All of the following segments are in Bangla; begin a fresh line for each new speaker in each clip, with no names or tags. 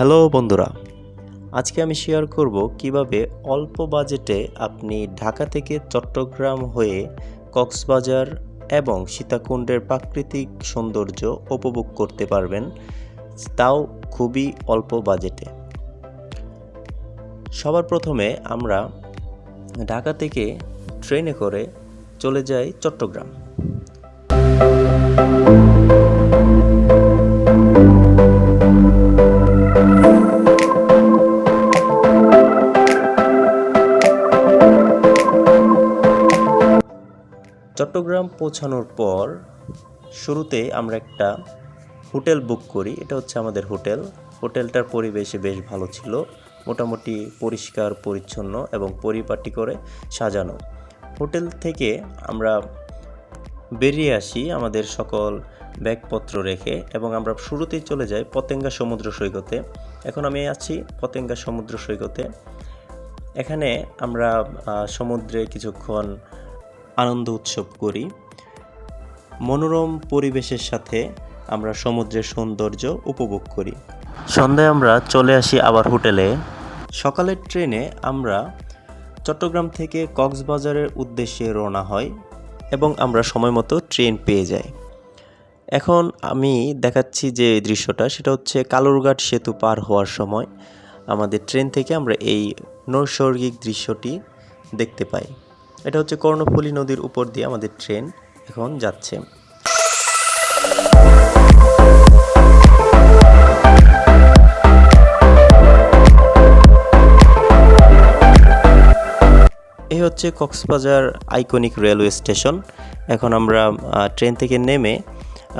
হ্যালো বন্ধুরা, আজকে আমি শেয়ার করব কীভাবে অল্প বাজেটে আপনি ঢাকা থেকে চট্টগ্রাম হয়ে কক্সবাজার এবং সীতাকুণ্ডের প্রাকৃতিক সৌন্দর্য উপভোগ করতে পারবেন, তাও খুবই অল্প বাজেটে। সবার প্রথমে আমরা ঢাকা থেকে ট্রেনে করে চলে যাই চট্টগ্রাম। চট্টগ্রাম পৌঁছানোর পর শুরুতে আমরা একটা হোটেল বুক করি। এটা হচ্ছে আমাদের হোটেল। হোটেলটার পরিবেশে বেশ ভালো ছিল। মোটামুটি পরিষ্কার, পরিচ্ছন্ন এবং পরিপাটি করে সাজানো। হোটেল থেকে আমরা বেরিয়ে আসি আমাদের সকল ব্যাগপত্র রেখে এবং আমরা শুরুতেই চলে যাই পতেঙ্গা সমুদ্র সৈকতে। এখন আমি আছি পতেঙ্গা সমুদ্র সৈকতে। এখানে আমরা সমুদ্রে কিছুক্ষণ আনন্দ উৎসব করি। মনোরম পরিবেশের সাথে আমরা সমুদ্রের সৌন্দর্য উপভোগ করি। সন্ধ্যায় আমরা চলে আসি আবার হোটেলে। সকালের ট্রেনে আমরা চট্টগ্রাম থেকে কক্সবাজারের উদ্দেশ্যে রওনা হয় এবং আমরা সময় মতো ট্রেন পেয়ে যাই। এখন আমি দেখাচ্ছি যে দৃশ্যটা সেটা হচ্ছে কালুরঘাট সেতু পার হওয়ার সময়। আমাদের ট্রেন থেকে আমরা এই নৈসর্গিক দৃশ্যটি দেখতে পাই। এটা হচ্ছে কর্ণফুলী নদীর উপর দিয়ে আমাদের ট্রেন এখন যাচ্ছে। এই হচ্ছে কক্সবাজার আইকনিক রেলওয়ে স্টেশন। এখন আমরা ট্রেন থেকে নেমে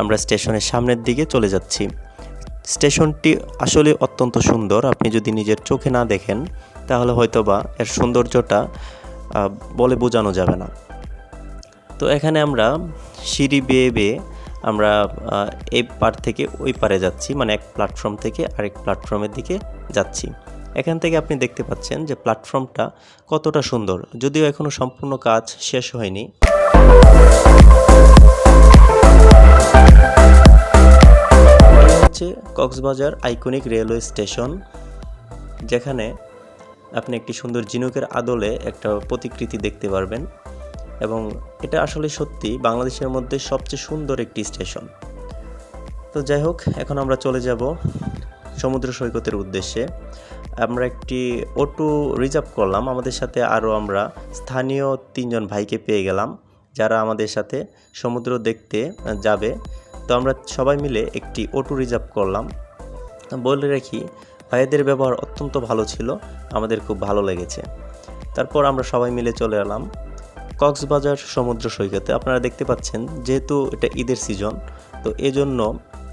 আমরা স্টেশনের সামনের দিকে চলে যাচ্ছি। স্টেশনটি আসলে অত্যন্ত সুন্দর। আপনি যদি নিজের চোখে না দেখেন, তাহলে হয়তোবা এর সৌন্দর্যটা বলে বোঝানো যাবে না। তো এখানে আমরা সিঁড়ি বেয়ে বেয়ে আমরা এই পার থেকে ওই পারে যাচ্ছি মানে এক প্ল্যাটফর্ম থেকে আরেক প্ল্যাটফর্মের দিকে যাচ্ছি। এখান থেকে আপনি দেখতে পাচ্ছেন যে প্ল্যাটফর্মটা কতটা সুন্দর। যদিও এখনও সম্পূর্ণ কাজ শেষ হয়নি। হচ্ছে কক্সবাজার আইকনিক রেলওয়ে স্টেশন যেখানে আপনি একটি সুন্দর ঝিনুকের আদলে একটা প্রতিকৃতি দেখতে পারবেন এবং এটা আসলে সত্যি বাংলাদেশের মধ্যে সবচেয়ে সুন্দর একটি স্টেশন। তো যাই হোক, এখন আমরা চলে যাব সমুদ্র সৈকতের উদ্দেশ্যে। আমরা একটি অটো রিজার্ভ করলাম, আমাদের সাথে আরও আমরা স্থানীয় তিনজন ভাইকে পেয়ে গেলাম, যারা আমাদের সাথে সমুদ্র দেখতে যাবে। তো আমরা সবাই মিলে একটি অটো রিজার্ভ করলাম। বলে রাখি ভাইদের ব্যবহার অত্যন্ত ভালো ছিল, আমাদের খুব ভালো লেগেছে। তারপর আমরা সবাই মিলে চলে এলাম কক্সবাজার সমুদ্র সৈকতে। আপনারা দেখতে পাচ্ছেন যেহেতু এটা ঈদের সিজন তো এজন্য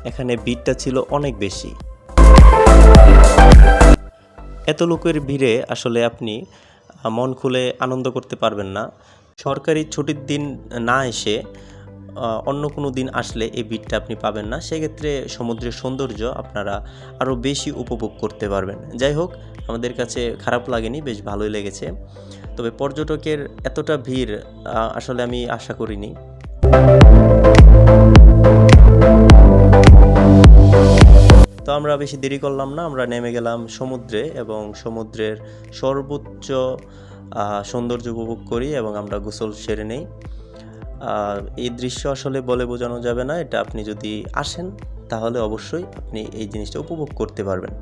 এখানে ভিড়টা ছিল অনেক বেশি। এত লোকের ভিড়ে আসলে আপনি মন খুলে আনন্দ করতে পারবেন না। সরকারি ছুটির দিন না এসে অন্য কোনো দিন আসলে এই ভিড়টা আপনি পাবেন না। সেক্ষেত্রে সমুদ্রের সৌন্দর্য আপনারা আরও বেশি উপভোগ করতে পারবেন। যাই হোক, আমাদের কাছে খারাপ লাগেনি, বেশ ভালোই লেগেছে। তবে পর্যটকের এতটা ভিড় আসলে আমি আশা করিনি। তো আমরা বেশি দেরি করলাম না, আমরা নেমে গেলাম সমুদ্রে এবং সমুদ্রের সর্বোচ্চ সৌন্দর্য উপভোগ করি এবং আমরা গোসল সেরে নেই। আর এই দৃশ্য আসলে বলে বোঝানো যাবে না এটা আপনি যদি আসেন তাহলে অবশ্যই আপনি এই জিনিসটা উপভোগ করতে পারবেন।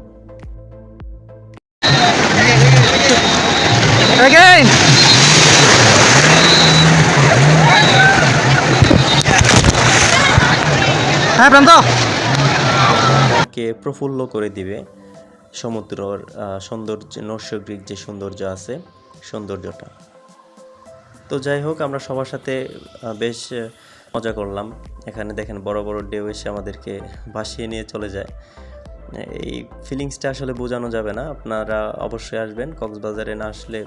Again! হ্যাঁ প্রান্ত!
কে প্রফুল্ল করে দিবে সমুদ্রর সৌন্দর্য নৈসর্গিক যে সৌন্দর্য আছে সৌন্দর্যটা। তো যাই হোক, আমরা সবার সাথে বেশ মজা করলাম। এখানে দেখেন বড় বড় ঢেউ এসে আমাদেরকে ভাসিয়ে নিয়ে চলে যায়। এই ফিলিংসটা আসলে বোঝানো যাবে না। আপনারা অবশ্যই আসবেন। কক্সবাজারে না আসলে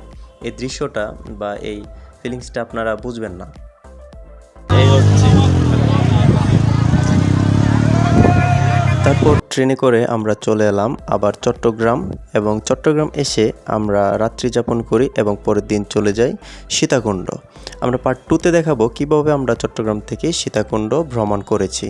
এই দৃশ্যটা বা এই ফিলিংসটা আপনারা বুঝবেন না। ট্রেনে করে আমরা চলে এলাম আবার চট্টগ্রাম এবং চট্টগ্রাম এসে আমরা রাত্রি যাপন করি এবং পরের দিন চলে যাই সীতাকুণ্ড। আমরা পার্ট টুতে দেখাবো কীভাবে আমরা চট্টগ্রাম থেকে সীতাকুণ্ড ভ্রমণ করেছি।